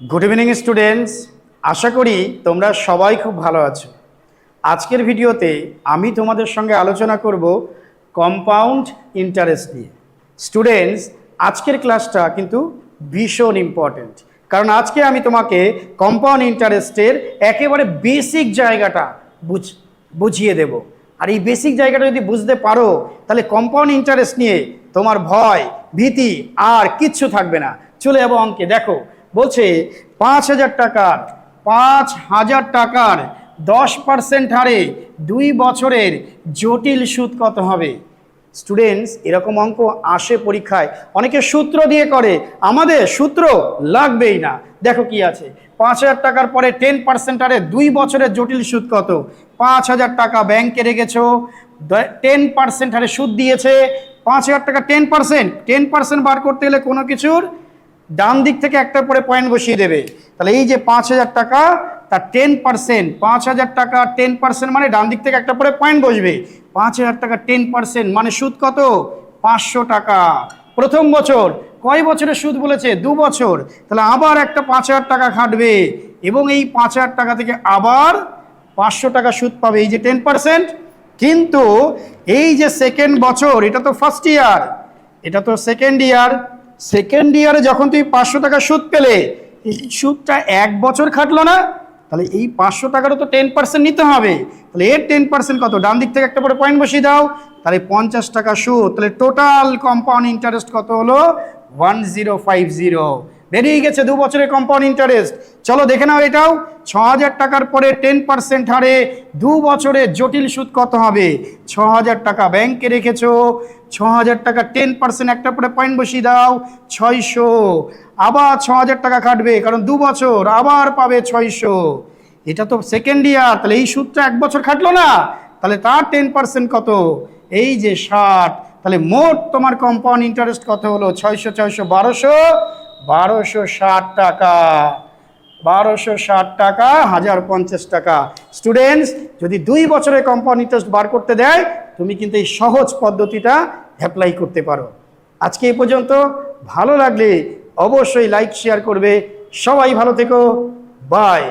Good evening students আশা করি তোমরা সবাই খুব ভালো আছো। আজকের ভিডিওতে আমি তোমাদের সঙ্গে আলোচনা করব কম্পাউন্ড ইন্টারেস্ট নিয়ে। স্টুডেন্টস আজকের ক্লাসটা কিন্তু ভীষণ ইম্পর্ট্যান্ট কারণ আজকে আমি তোমাকে কম্পাউন্ড ইন্টারেস্টের একেবারে বেসিক জায়গাটা বুঝ, বুঝিয়ে দেব। আর এই বেসিক জায়গাটা যদি বুঝতে পারো, তাহলে কম্পাউন্ড ইন্টারেস্ট নিয়ে তোমার ভয়, ভীতি আর কিচ্ছু থাকবে না। চলে যাব অঙ্কে। দেখো বলছে পাঁচ হাজার টাকার, পাঁচ হাজার টাকার দশ পার্সেন্ট হারে দুই বছরের জটিল সুদ কত হবে? স্টুডেন্টস এরকম অঙ্ক আসে পরীক্ষায়। অনেকে সূত্র দিয়ে করে, আমাদের সূত্র লাগবেই না। দেখো কি আছে। পাঁচ হাজার টাকার পরে টেন পার্সেন্ট হারে দুই বছরের জটিল সুদ কত? পাঁচ হাজার টাকা ব্যাংকে রেখেছো টেন পার্সেন্ট হারে সুদ দিয়েছে, পাঁচ হাজার টাকা টেন পার্সেন্ট টেন পার্সেন্ট বার করতে গেলে কোনো কিছুর ডান দিক থেকে একটার পরে পয়েন্ট বসিয়ে দেবে। তাহলে এই যে পাঁচ হাজার টাকা, তার টেন পার্সেন্ট পাঁচ হাজার টাকা টেন পার্সেন্ট মানে ডান দিক থেকে একটা পরে পয়েন্ট বসবে। পাঁচ হাজার টাকা টেন পার্সেন্ট মানে সুদ কত? পাঁচশো টাকা। প্রথম বছর, কয় বছরের সুদ বলেছে? দু বছর। তাহলে আবার একটা পাঁচ হাজার টাকা খাটবে। এবং এই পাঁচ হাজার টাকা থেকে আবার পাঁচশো টাকা সুদ পাবে, এই যে টেন পার্সেন্ট কিন্তু এই যে সেকেন্ড বছর, এটা তো ফার্স্ট ইয়ার এটা তো সেকেন্ড ইয়ার সেকেন্ড ইয়ারে যখন তুই পাঁচশো টাকা সুদ পেলে, এই সুদটা এক বছর খাটলো না, তাহলে এই পাঁচশো টাকারও তো টেন পার্সেন্ট নিতে হবে। তাহলে এর টেন পার্সেন্ট কত? ডান দিক থেকে একটা পরে পয়েন্ট বসিয়ে দাও। তাহলে পঞ্চাশ টাকা সুদ। তাহলে টোটাল কম্পাউন্ড ইন্টারেস্ট কত হলো? ওয়ান জিরো ফাইভ জিরো বেরিয়ে গেছে দু বছরে কম্পাউন্ড ইন্টারেস্ট চলো দেখে নাও এটাও। ছ হাজার টাকার পরে টেন পার্সেন্ট হারে দু বছরে জটিল সুদ কত হবে? ছ হাজার টাকা ব্যাংকে রেখেছো। ছ হাজার টাকা টেন পার্সেন্ট একটা পরে পয়েন্ট বসিয়ে দাও। ছয়শো। আবার ছ হাজার টাকা কাটবে কারণ দু বছর আবার পাবে ছয়শো। এটা তো সেকেন্ড ইয়ার তাহলে এই সুদটা এক বছর খাটলো না। তাহলে তার টেন পার্সেন্ট কত? এই যে ষাট। তাহলে মোট তোমার কম্পাউন্ড ইন্টারেস্ট কত হলো? ছয়শো ছয়শো, বারোশো। বারোশো ষাট টাকা। বারোশো ষাট টাকা হাজার পঞ্চাশ টাকা। স্টুডেন্টস যদি দুই বছরের কোম্পানি টেস্ট বার করতে দেয়, তুমি কিন্তু এই সহজ পদ্ধতিটা অ্যাপ্লাই করতে পারো। আজকে এই পর্যন্ত, ভালো লাগলে অবশ্যই লাইক শেয়ার করবে। সবাই ভালো থেকো। বাই